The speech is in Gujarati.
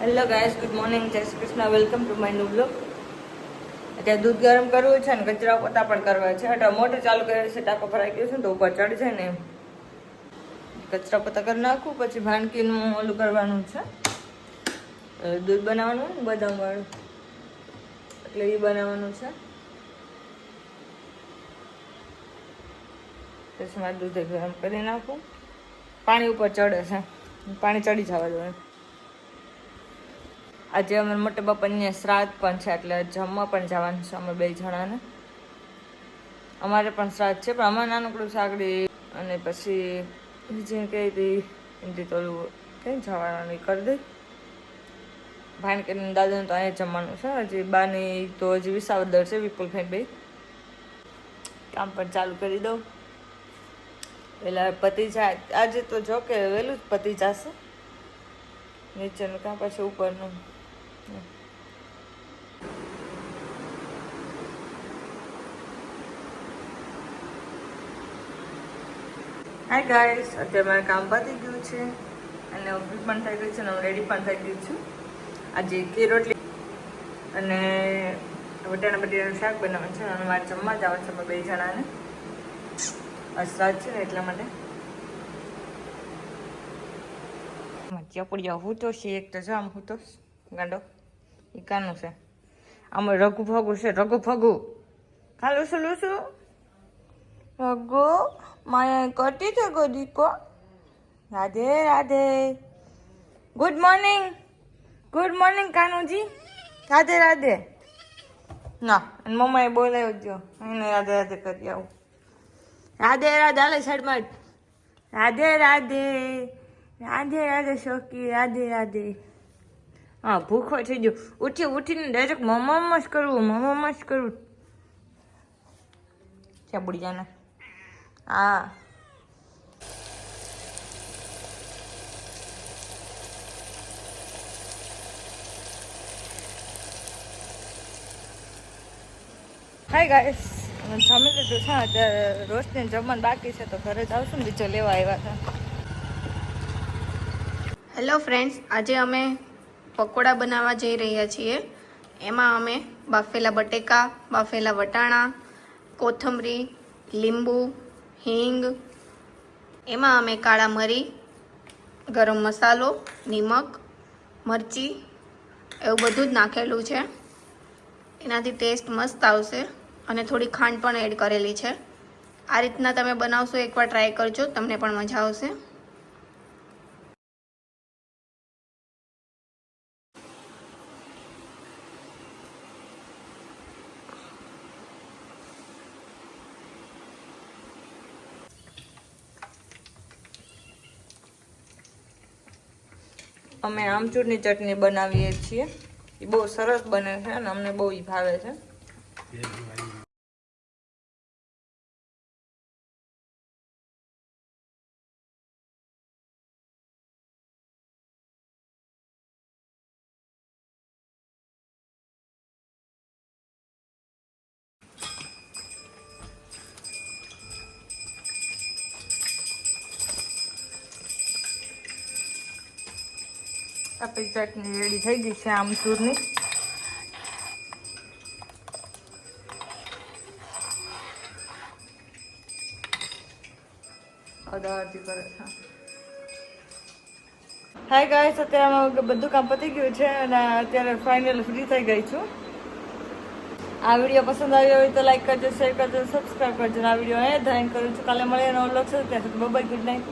હેલો ગાયસ ગુડ મોર્નિંગ જય Shri Krishna welcome to my new અત્યારે દૂધ ગરમ કરવું છે ને કચરા પોતા પણ કરવા છે. એટલે મોટર ચાલુ કરેલી છે. ટાંકો ભરાઈ ગયો છે ને તો ઉપર ચડી જાય ને. કચરા પોતા કરી નાખું, પછી ભાણકીનું ઓલું કરવાનું છે. દૂધ બનાવવાનું ને બદામ વાળું એટલે એ બનાવવાનું છે. પછી મારે દૂધ ગરમ કરી નાખું. પાણી ઉપર ચડે છે. પાણી ચડી જવા જોઈએ આજે અમે મોટે બાપાને શ્રાદ્ધ પણ છે, એટલે જમવા પણ જવાનું છે, અમે બે જણાને. અમારે પણ શ્રાદ્ધ છે, પણ અમારે નાનકડું સાગડી અને પછી બીજી કઈ હતી એમથી તો ઓલું કઈ જવાનું કરી દઈ ભાઈ કે દાદાને તો અહીંયા જમવાનું છે, હજી બાની તો હજી વિસાવદર છે વિપુલ ભાઈ બે કામ પણ ચાલુ કરી દઉં. પેલા પતિ જાય આજે તો જો કે વહેલું જ પતિ જશે નીચેનું કાં પછી ઉપરનું. હાય ગાઈસ અત્યારે મારે કામ પતી ગયું છે અને ઊભી પણ થઈ ગઈ છે અને હું રેડી પણ થઈ ગઈ છું. આજે ઘી રોટલી અને વટાણા બટેટાનું શાક બનાવવાનું છે અને મારે જમવા જ આવે છે અમે બે જણાને. અસરાજ છે ને એટલા માટે. ચપડિયા હું તો છે એક તો જો આમ હું તો ગાંડો. એ કાનું છે. આમાં રઘુ ફગુ છે રઘુ ફગુ ખાલું શું લૂસું. રઘુ માયા કરતી છે ગોદીકો Radhe Radhe. Good morning good morning Kanuji. Radhe Radhe. ના. મમ્માએ બોલાવ્યો જ એને રાધે રાધે કરી આવું. રાધે રાધે હાલે સાઈડમાં રાધે રાધે. રાધે રાધે શોકી. રાધે રાધે. હા, ભૂખો થઈ ગયો. ઉઠી, ઉઠીને ડાયરેક્ટ મમ્મા જ કરવું મમ્મા જ કરવું ક્યાં બુડી હા. હાય ગાઈસ જમી લીધું છે. અત્યારે રોજને જમવાનું બાકી છે, તો ઘરે જ આવશું ને, બીજો લેવા આવ્યા છે. હેલો ફ્રેન્ડ્સ આજે અમે પકોડા બનાવવા જઈ રહ્યા છીએ. એમાં અમે બાફેલા બટેકા, બાફેલા વટાણા, કોથમરી, લીંબુ, હિંગ, એમાં અમે કાળા મરી, ગરમ મસાલો, નિમક, મરચી, એવું બધું જ નાખેલું છે. એનાથી ટેસ્ટ મસ્ત આવશે અને થોડી ખાંડ પણ એડ કરેલી છે. આ રીતના તમે બનાવશો, એકવાર ટ્રાય કરજો, તમને પણ મજા આવશે. અમે આમચૂરની ચટણી બનાવીએ છીએ. એ બહુ સરસ બને છે અને અમને બહુ ભાવે છે. આપણી ચટણી રેડી થઈ ગઈ છે આમચૂરની અદાવરથી કરે છે. હાય બધું કામ પતી ગયું છે અને અત્યારે ફાઇનલ ફ્રી થઈ ગઈ છું. આ પસંદ આવ્યો હોય તો લાઈક કરજો શેર કરજો સબસ્ક્રાઈબ કરજો. આ વીડિયો અહીંયા ધ્યાન કરું છું. કાલે મળીને નવો લક્ષ ત્યાં સુધી બાય ગુડ નાઇટ